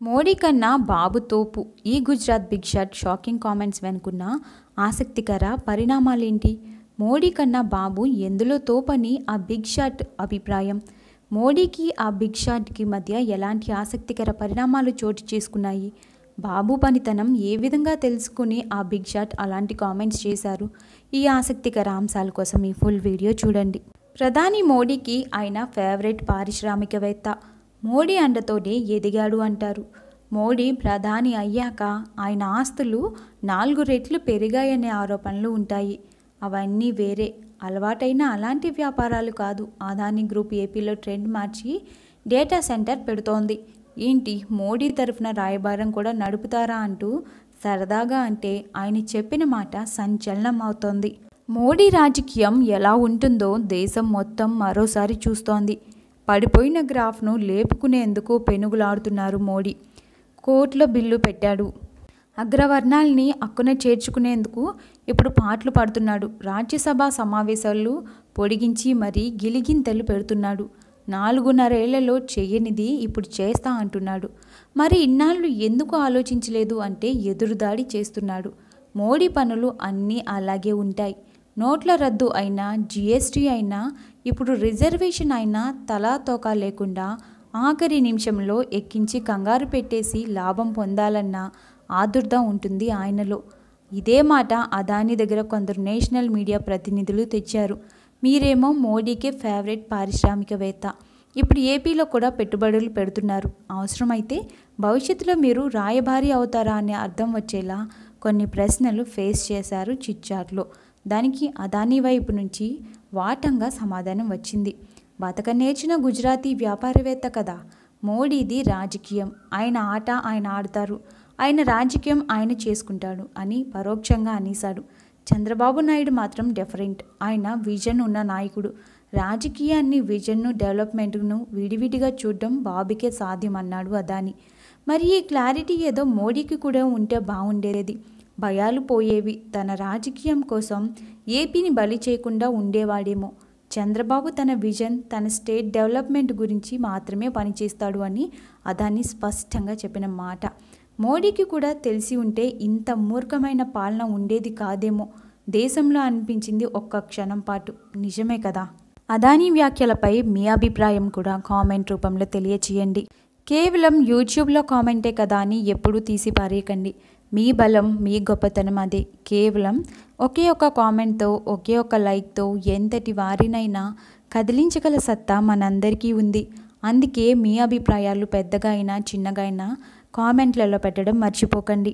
మోడీ కన్నా బాబు తోపు. ఈ Gujarat big shot shocking comments వెనుకున్న ఆసక్తికర పరిణామాలేంటి? మోడీ కన్నా బాబు ఎందులో తోపని ఆ బిగ్ షాట్ అభిప్రాయం? మోడీకి ఆ బిగ్ షాట్కి మధ్య ఎలాంటి ఆసక్తికర పరిణామాలు చోటు చేసుకున్నాయి? బాబు పనితనం ఏ విధంగా తెలుసుకుని ఆ బిగ్ షాట్ అలాంటి కామెంట్స్ చేశారు? ఈ ఆసక్తికర అంశాల కోసం ఈ ఫుల్ వీడియో చూడండి. ప్రధాని మోడీకి ఆయన ఫేవరెట్ పారిశ్రామికవేత్త. మోడీ అండతోనే ఎదిగాడు అంటారు. మోడీ ప్రధాని అయ్యాక ఆయన ఆస్తులు నాలుగు రెట్లు పెరిగాయనే ఆరోపణలు ఉంటాయి. అవన్నీ వేరే. అలవాటైన అలాంటి వ్యాపారాలు కాదు. అదాని గ్రూప్ ఏపీలో ట్రెండ్ మార్చి డేటా సెంటర్ పెడుతోంది. ఏంటి? మోడీ తరఫున రాయబారం కూడా నడుపుతారా అంటూ సరదాగా అంటే ఆయన చెప్పిన మాట సంచలనం అవుతోంది మోడీ రాజకీయం ఎలా ఉంటుందో దేశం మొత్తం మరోసారి చూస్తోంది. పడిపోయిన గ్రాఫ్ను లేపుకునేందుకు పెనుగులాడుతున్నారు మోడీ. కోట్ల బిల్లు పెట్టాడు. అగ్రవర్ణాల్ని అక్కున చేర్చుకునేందుకు ఇప్పుడు పాటలు పాడుతున్నాడు. రాజ్యసభ సమావేశాలు పొడిగించి మరీ గిలిగింతలు పెడుతున్నాడు. నాలుగున్నరేళ్ళలో చేయనిది ఇప్పుడు చేస్తా అంటున్నాడు. మరి ఇన్నాళ్ళు ఎందుకు ఆలోచించలేదు అంటే ఎదురుదాడి చేస్తున్నాడు. మోడీ పనులు అన్నీ అలాగే ఉంటాయి. నోట్ల రద్దు అయినా జిఎస్టీ అయినా ఇప్పుడు రిజర్వేషన్ అయినా తలా తోక లేకుండా ఆఖరి నిమిషంలో ఎక్కించి కంగారు పెట్టేసి లాభం పొందాలన్న ఆదుర్ద ఉంటుంది ఆయనలో. ఇదే మాట అదాని దగ్గర కొందరు నేషనల్ మీడియా ప్రతినిధులు తెచ్చారు. మీరేమో మోడీకే ఫేవరెట్ పారిశ్రామికవేత్త. ఇప్పుడు ఏపీలో కూడా పెట్టుబడులు పెడుతున్నారు. అవసరమైతే భవిష్యత్తులో మీరు రాయబారి అవుతారా అనే అర్థం వచ్చేలా కొన్ని ప్రశ్నలు ఫేస్ చేశారు చిట్చాట్లో. దానికి అదానీ వైపు నుంచి వాటంగా సమాధానం వచ్చింది. బతక నేర్చిన గుజరాతీ వ్యాపారవేత్త కదా. మోడీది రాజకీయం. ఆయన ఆట ఆయన ఆడతారు. ఆయన రాజకీయం ఆయన చేసుకుంటాడు అని పరోక్షంగా అనేశాడు. చంద్రబాబు నాయుడు మాత్రం డిఫరెంట్. ఆయన విజన్ ఉన్న నాయకుడు. రాజకీయాన్ని విజన్ను డెవలప్మెంట్ను విడివిడిగా చూడడం బాబుకే సాధ్యమన్నాడు అదాని. మరి ఈ క్లారిటీ ఏదో మోడీకి కూడా ఉంటే బాగుండేది భయాలు పోయేవి. తన రాజకీయం కోసం ఏపీని బలి చేయకుండా ఉండేవాడేమో. చంద్రబాబు తన విజన్ తన స్టేట్ డెవలప్మెంట్ గురించి మాత్రమే పనిచేస్తాడు అని అదాన్ని స్పష్టంగా చెప్పిన మాట. మోడీకి కూడా తెలిసి ఉంటే ఇంత మూర్ఖమైన పాలన ఉండేది కాదేమో. దేశంలో అనిపించింది ఒక్క క్షణం పాటు. నిజమే కదా? అదానీ వ్యాఖ్యలపై మీ అభిప్రాయం కూడా కామెంట్ రూపంలో తెలియచేయండి. కేవలం యూట్యూబ్లో కామెంటే కదా అని ఎప్పుడూ తీసి పారేయకండి మీ బలం మీ గొప్పతనం అదే. కేవలం ఒకే ఒక కామెంట్తో ఒకే ఒక లైక్తో ఎంతటి వారినైనా కదిలించగల సత్తా మనందరికీ ఉంది. అందుకే మీ అభిప్రాయాలు పెద్దగా అయినా చిన్నగా అయినా కామెంట్లలో పెట్టడం మర్చిపోకండి.